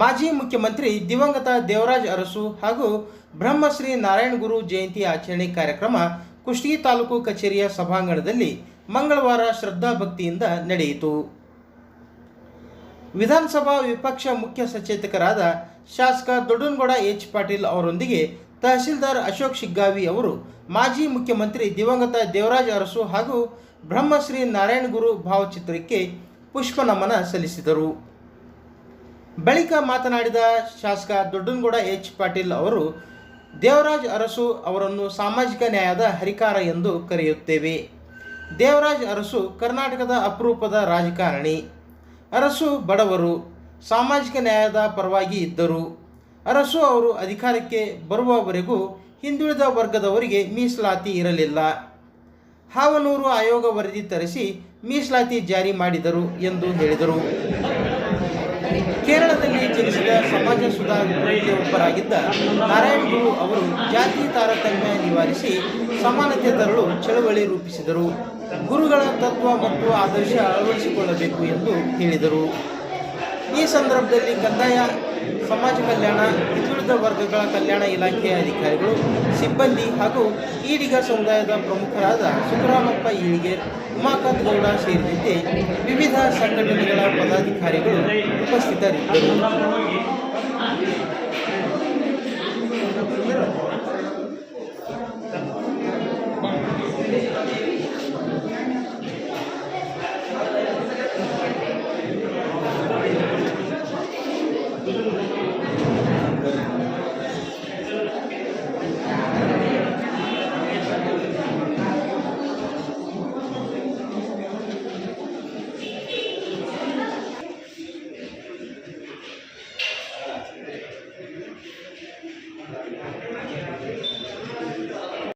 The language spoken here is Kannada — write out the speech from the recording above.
ಮಾಜಿ ಮುಖ್ಯಮಂತ್ರಿ ದಿವಂಗತ ದೇವರಾಜ್ ಅರಸು ಹಾಗೂ ಬ್ರಹ್ಮಶ್ರೀ ನಾರಾಯಣ ಗುರು ಜಯಂತಿ ಆಚರಣೆ ಕಾರ್ಯಕ್ರಮ ಕುಷ್ಟಗಿ ತಾಲೂಕು ಕಚೇರಿಯ ಸಭಾಂಗಣದಲ್ಲಿ ಮಂಗಳವಾರ ಶ್ರದ್ಧಾಭಕ್ತಿಯಿಂದ ನಡೆಯಿತು. ವಿಧಾನಸಭಾ ವಿಪಕ್ಷ ಮುಖ್ಯ ಸಚೇತಕರಾದ ಶಾಸಕ ದೊಡ್ಡನಗೌಡ ಎಚ್ ಪಾಟೀಲ್ ಅವರೊಂದಿಗೆ ತಹಸೀಲ್ದಾರ್ ಅಶೋಕ್ ಶಿಗ್ಗಾವಿ ಅವರು, ಮಾಜಿ ಮುಖ್ಯಮಂತ್ರಿ ದಿವಂಗತ ದೇವರಾಜ್ ಅರಸು ಹಾಗೂ ಬ್ರಹ್ಮಶ್ರೀ ನಾರಾಯಣ ಗುರು ಭಾವಚಿತ್ರಕ್ಕೆ ಪುಷ್ಪ ನಮನ ಸಲ್ಲಿಸಿದರು. ಬಳಿಕ ಮಾತನಾಡಿದ ಶಾಸಕ ದೊಡ್ಡನಗೌಡ ಎಚ್ ಪಾಟೀಲ್ ಅವರು, ದೇವರಾಜ್ ಅರಸು ಅವರನ್ನು ಸಾಮಾಜಿಕ ನ್ಯಾಯದ ಹರಿಕಾರ ಎಂದು ಕರೆಯುತ್ತೇವೆ. ದೇವರಾಜ್ ಅರಸು ಕರ್ನಾಟಕದ ಅಪರೂಪದ ರಾಜಕಾರಣಿ. ಅರಸು ಬಡವರು, ಸಾಮಾಜಿಕ ನ್ಯಾಯದ ಪರವಾಗಿ ಇದ್ದರು. ಅರಸು ಅವರು ಅಧಿಕಾರಕ್ಕೆ ಬರುವವರೆಗೂ ಹಿಂದುಳಿದ ವರ್ಗದವರಿಗೆ ಮೀಸಲಾತಿ ಇರಲಿಲ್ಲ. ಹಾವನೂರು ಆಯೋಗ ವರದಿ ತರಿಸಿ ಮೀಸಲಾತಿ ಜಾರಿ ಮಾಡಿದರು ಎಂದು ಹೇಳಿದರು. ಜನಿಸಿದ ಸಮಾಜ ಸುಧಾರಣೆ ಒಬ್ಬರಾಗಿದ್ದ ನಾರಾಯಣ ಗುರು ಅವರು ಜಾತಿ ತಾರತಮ್ಯ ನಿವಾರಿಸಿ ಸಮಾನತೆ ತರಲು ಚಳವಳಿ ರೂಪಿಸಿದರು. ಗುರುಗಳ ತತ್ವ ಮತ್ತು ಆದರ್ಶ ಅಳವಡಿಸಿಕೊಳ್ಳಬೇಕು ಎಂದು ಹೇಳಿದರು. ಈ ಸಂದರ್ಭದಲ್ಲಿ ಕಂದಾಯ, ಸಮಾಜ ಕಲ್ಯಾಣ ಹಿಂದುಳಿದ ವರ್ಗಗಳ ಕಲ್ಯಾಣ ಇಲಾಖೆಯ ಅಧಿಕಾರಿಗಳು, ಸಿಬ್ಬಂದಿ ಹಾಗೂ ಈಡಿಗ ಸಮುದಾಯದ ಪ್ರಮುಖರಾದ ಸುಖರಾಮಪ್ಪ ಈಳಿಗೆ ಉಮಾಕಾಂತ್ ಗೌಡ ಸೇರಿದಂತೆ ವಿವಿಧ ಸಂಘಟನೆಗಳ ಪದಾಧಿಕಾರಿಗಳು ಉಪಸ್ಥಿತರಿದ್ದರು.